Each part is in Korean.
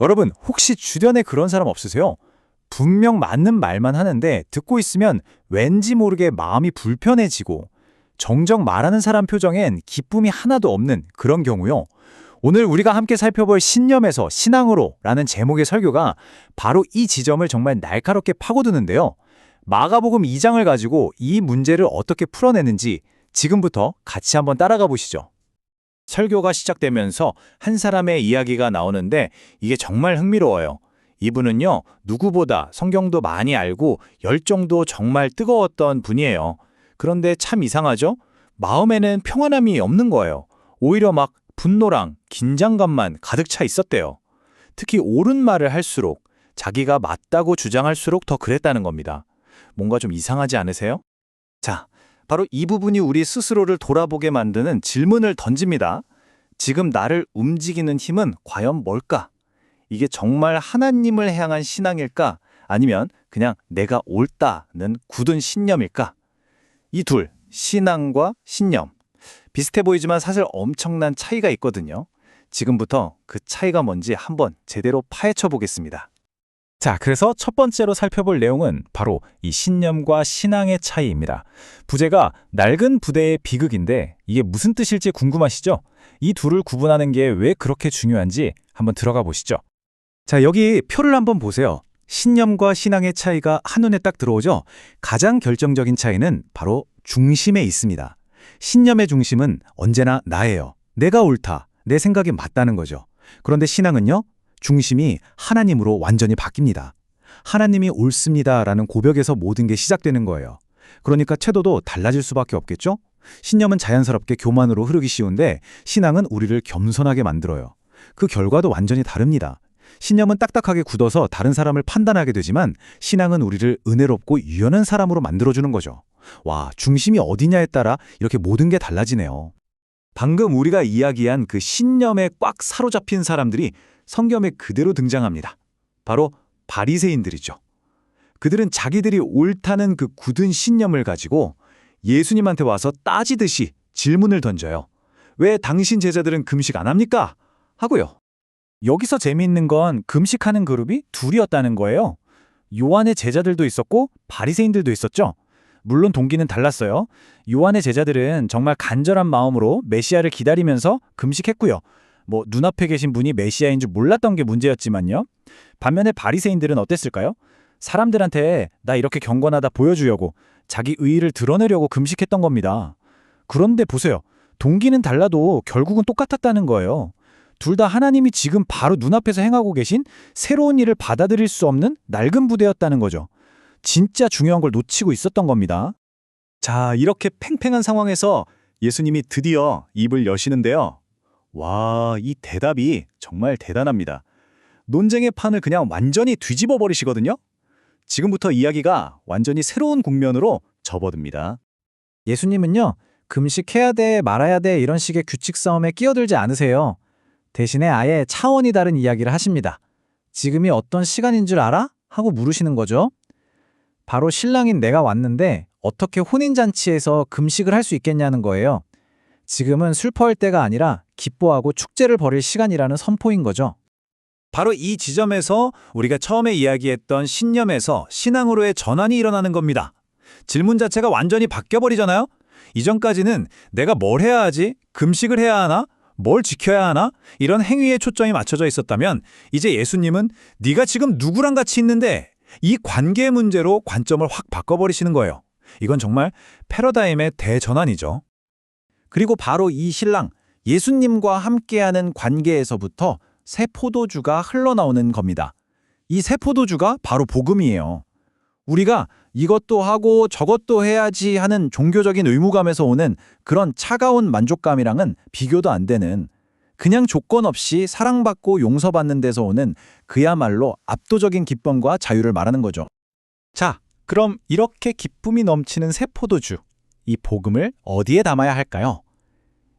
여러분, 혹시 주변에 그런 사람 없으세요? 분명 맞는 말만 하는데 듣고 있으면 왠지 모르게 마음이 불편해지고 정정 말하는 사람 표정엔 기쁨이 하나도 없는 그런 경우요. 오늘 우리가 함께 살펴볼 신념에서 신앙으로 라는 제목의 설교가 바로 이 지점을 정말 날카롭게 파고드는데요. 마가복음 2장을 가지고 이 문제를 어떻게 풀어내는지 지금부터 같이 한번 따라가 보시죠. 설교가 시작되면서 한 사람의 이야기가 나오는데 이게 정말 흥미로워요. 이분은요, 누구보다 성경도 많이 알고 열정도 정말 뜨거웠던 분이에요. 그런데 참 이상하죠? 마음에는 평안함이 없는 거예요. 오히려 막 분노랑 긴장감만 가득 차 있었대요. 특히 옳은 말을 할수록 자기가 맞다고 주장할수록 더 그랬다는 겁니다. 뭔가 좀 이상하지 않으세요? 자, 바로 이 부분이 우리 스스로를 돌아보게 만드는 질문을 던집니다. 지금 나를 움직이는 힘은 과연 뭘까? 이게 정말 하나님을 향한 신앙일까? 아니면 그냥 내가 옳다는 굳은 신념일까? 이 둘, 신앙과 신념. 비슷해 보이지만 사실 엄청난 차이가 있거든요. 지금부터 그 차이가 뭔지 한번 제대로 파헤쳐 보겠습니다. 자, 그래서 첫 번째로 살펴볼 내용은 바로 이 신념과 신앙의 차이입니다. 부제가 낡은 부대의 비극인데 이게 무슨 뜻일지 궁금하시죠? 이 둘을 구분하는 게 왜 그렇게 중요한지 한번 들어가 보시죠. 자, 여기 표를 한번 보세요. 신념과 신앙의 차이가 한눈에 딱 들어오죠? 가장 결정적인 차이는 바로 중심에 있습니다. 신념의 중심은 언제나 나예요. 내가 옳다. 내 생각이 맞다는 거죠. 그런데 신앙은요? 중심이 하나님으로 완전히 바뀝니다. 하나님이 옳습니다라는 고백에서 모든 게 시작되는 거예요. 그러니까 태도도 달라질 수밖에 없겠죠? 신념은 자연스럽게 교만으로 흐르기 쉬운데 신앙은 우리를 겸손하게 만들어요. 그 결과도 완전히 다릅니다. 신념은 딱딱하게 굳어서 다른 사람을 판단하게 되지만 신앙은 우리를 은혜롭고 유연한 사람으로 만들어주는 거죠. 와, 중심이 어디냐에 따라 이렇게 모든 게 달라지네요. 방금 우리가 이야기한 그 신념에 꽉 사로잡힌 사람들이 성경에 그대로 등장합니다. 바로 바리새인들이죠. 그들은 자기들이 옳다는 그 굳은 신념을 가지고 예수님한테 와서 따지듯이 질문을 던져요. 왜 당신 제자들은 금식 안 합니까? 하고요. 여기서 재미있는 건 금식하는 그룹이 둘이었다는 거예요. 요한의 제자들도 있었고 바리새인들도 있었죠. 물론 동기는 달랐어요. 요한의 제자들은 정말 간절한 마음으로 메시아를 기다리면서 금식했고요. 뭐 눈앞에 계신 분이 메시아인 줄 몰랐던 게 문제였지만요. 반면에 바리새인들은 어땠을까요? 사람들한테 나 이렇게 경건하다 보여주려고 자기 의의를 드러내려고 금식했던 겁니다. 그런데 보세요. 동기는 달라도 결국은 똑같았다는 거예요. 둘 다 하나님이 지금 바로 눈앞에서 행하고 계신 새로운 일을 받아들일 수 없는 낡은 부대였다는 거죠. 진짜 중요한 걸 놓치고 있었던 겁니다. 자, 이렇게 팽팽한 상황에서 예수님이 드디어 입을 여시는데요. 와, 이 대답이 정말 대단합니다. 논쟁의 판을 그냥 완전히 뒤집어 버리시거든요. 지금부터 이야기가 완전히 새로운 국면으로 접어듭니다. 예수님은요, 금식해야 돼, 말아야 돼 이런 식의 규칙 싸움에 끼어들지 않으세요. 대신에 아예 차원이 다른 이야기를 하십니다. 지금이 어떤 시간인 줄 알아? 하고 물으시는 거죠. 바로 신랑인 내가 왔는데 어떻게 혼인잔치에서 금식을 할 수 있겠냐는 거예요. 지금은 슬퍼할 때가 아니라 기뻐하고 축제를 벌일 시간이라는 선포인 거죠. 바로 이 지점에서 우리가 처음에 이야기했던 신념에서 신앙으로의 전환이 일어나는 겁니다. 질문 자체가 완전히 바뀌어버리잖아요? 이전까지는 내가 뭘 해야 하지? 금식을 해야 하나? 뭘 지켜야 하나? 이런 행위에 초점이 맞춰져 있었다면 이제 예수님은 네가 지금 누구랑 같이 있는데 이 관계 문제로 관점을 확 바꿔버리시는 거예요. 이건 정말 패러다임의 대전환이죠. 그리고 바로 이 신랑, 예수님과 함께하는 관계에서부터 새 포도주가 흘러나오는 겁니다. 이 새 포도주가 바로 복음이에요. 우리가 이것도 하고 저것도 해야지 하는 종교적인 의무감에서 오는 그런 차가운 만족감이랑은 비교도 안 되는 그냥 조건 없이 사랑받고 용서받는 데서 오는 그야말로 압도적인 기쁨과 자유를 말하는 거죠. 자, 그럼 이렇게 기쁨이 넘치는 새 포도주, 이 복음을 어디에 담아야 할까요?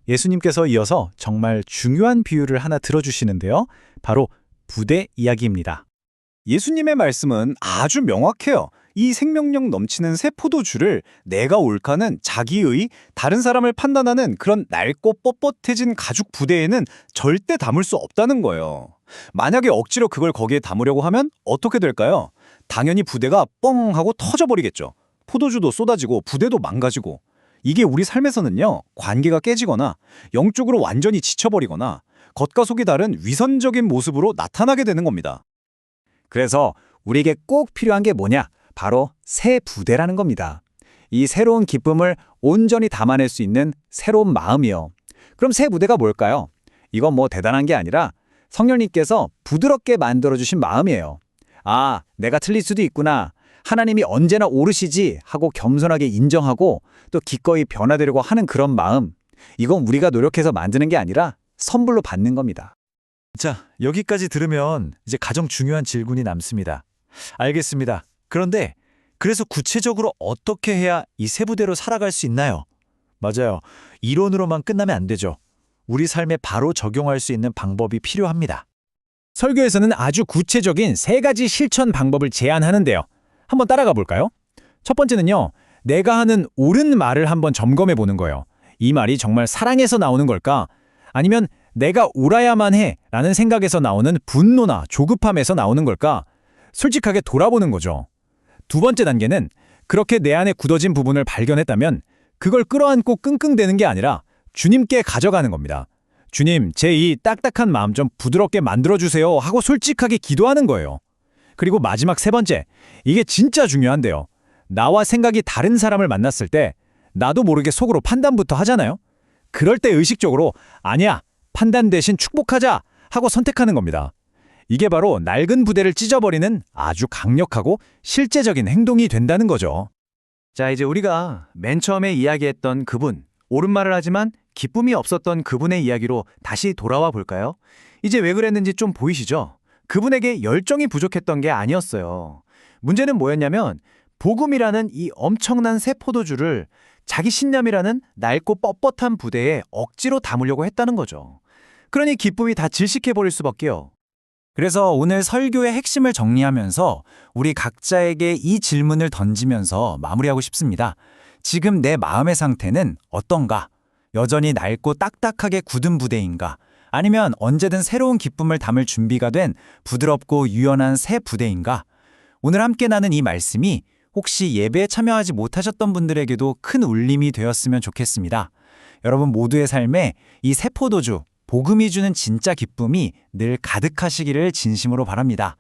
예수님께서 이어서 정말 중요한 비유를 하나 들어주시는데요. 바로 부대 이야기입니다. 예수님의 말씀은 아주 명확해요. 이 생명력 넘치는 새 포도주를 내가 옳다는 자기의 다른 사람을 판단하는 그런 낡고 뻣뻣해진 가죽 부대에는 절대 담을 수 없다는 거예요. 만약에 억지로 그걸 거기에 담으려고 하면 어떻게 될까요? 당연히 부대가 뻥 하고 터져버리겠죠. 포도주도 쏟아지고 부대도 망가지고. 이게 우리 삶에서는요, 관계가 깨지거나 영적으로 완전히 지쳐버리거나 겉과 속이 다른 위선적인 모습으로 나타나게 되는 겁니다. 그래서 우리에게 꼭 필요한 게 뭐냐? 바로 새 부대라는 겁니다. 이 새로운 기쁨을 온전히 담아낼 수 있는 새로운 마음이요. 그럼 새 부대가 뭘까요? 이건 뭐 대단한 게 아니라 성령님께서 부드럽게 만들어주신 마음이에요. 아, 내가 틀릴 수도 있구나. 하나님이 언제나 오르시지 하고 겸손하게 인정하고 또 기꺼이 변화되려고 하는 그런 마음. 이건 우리가 노력해서 만드는 게 아니라 선불로 받는 겁니다. 자, 여기까지 들으면 이제 가장 중요한 질문이 남습니다. 알겠습니다. 그런데 그래서 구체적으로 어떻게 해야 이 세부대로 살아갈 수 있나요? 맞아요. 이론으로만 끝나면 안 되죠. 우리 삶에 바로 적용할 수 있는 방법이 필요합니다. 설교에서는 아주 구체적인 세 가지 실천 방법을 제안하는데요. 한번 따라가 볼까요? 첫 번째는요. 내가 하는 옳은 말을 한번 점검해 보는 거예요. 이 말이 정말 사랑에서 나오는 걸까? 아니면 내가 옳아야만 해 라는 생각에서 나오는 분노나 조급함에서 나오는 걸까? 솔직하게 돌아보는 거죠. 두 번째 단계는 그렇게 내 안에 굳어진 부분을 발견했다면 그걸 끌어안고 끙끙대는 게 아니라 주님께 가져가는 겁니다. 주님, 제 이 딱딱한 마음 좀 부드럽게 만들어주세요 하고 솔직하게 기도하는 거예요. 그리고 마지막 세 번째, 이게 진짜 중요한데요. 나와 생각이 다른 사람을 만났을 때 나도 모르게 속으로 판단부터 하잖아요. 그럴 때 의식적으로 아니야, 판단 대신 축복하자 하고 선택하는 겁니다. 이게 바로 낡은 부대를 찢어버리는 아주 강력하고 실제적인 행동이 된다는 거죠. 자, 이제 우리가 맨 처음에 이야기했던 그분, 옳은 말을 하지만 기쁨이 없었던 그분의 이야기로 다시 돌아와 볼까요? 이제 왜 그랬는지 좀 보이시죠? 그분에게 열정이 부족했던 게 아니었어요. 문제는 뭐였냐면 복음이라는 이 엄청난 새 포도주를 자기 신념이라는 낡고 뻣뻣한 부대에 억지로 담으려고 했다는 거죠. 그러니 기쁨이 다 질식해버릴 수밖에요. 그래서 오늘 설교의 핵심을 정리하면서 우리 각자에게 이 질문을 던지면서 마무리하고 싶습니다. 지금 내 마음의 상태는 어떤가? 여전히 낡고 딱딱하게 굳은 부대인가? 아니면 언제든 새로운 기쁨을 담을 준비가 된 부드럽고 유연한 새 부대인가? 오늘 함께 나눈 이 말씀이 혹시 예배에 참여하지 못하셨던 분들에게도 큰 울림이 되었으면 좋겠습니다. 여러분 모두의 삶에 이새 포도주, 복음이 주는 진짜 기쁨이 늘 가득하시기를 진심으로 바랍니다.